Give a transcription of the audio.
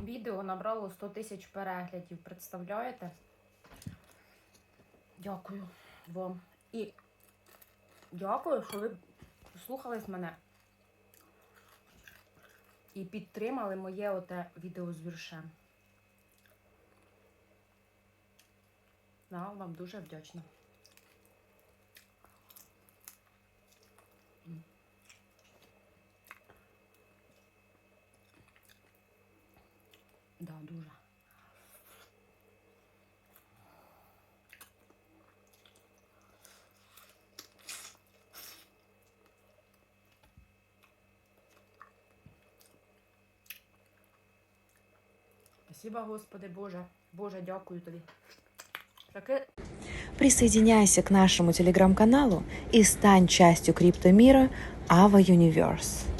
відео набрало 100 тисяч переглядів. Представляєте? Дякую вам. І дякую, що ви слухались мене. І підтримали моє оте відео з віршем. Да, вам дуже вдячна. Да, дуже. Спасибо, Господи Боже. Боже, дякую тобі. Таке Присоединяйся к нашему телеграм-каналу и стань частью криптомира Ava Universe.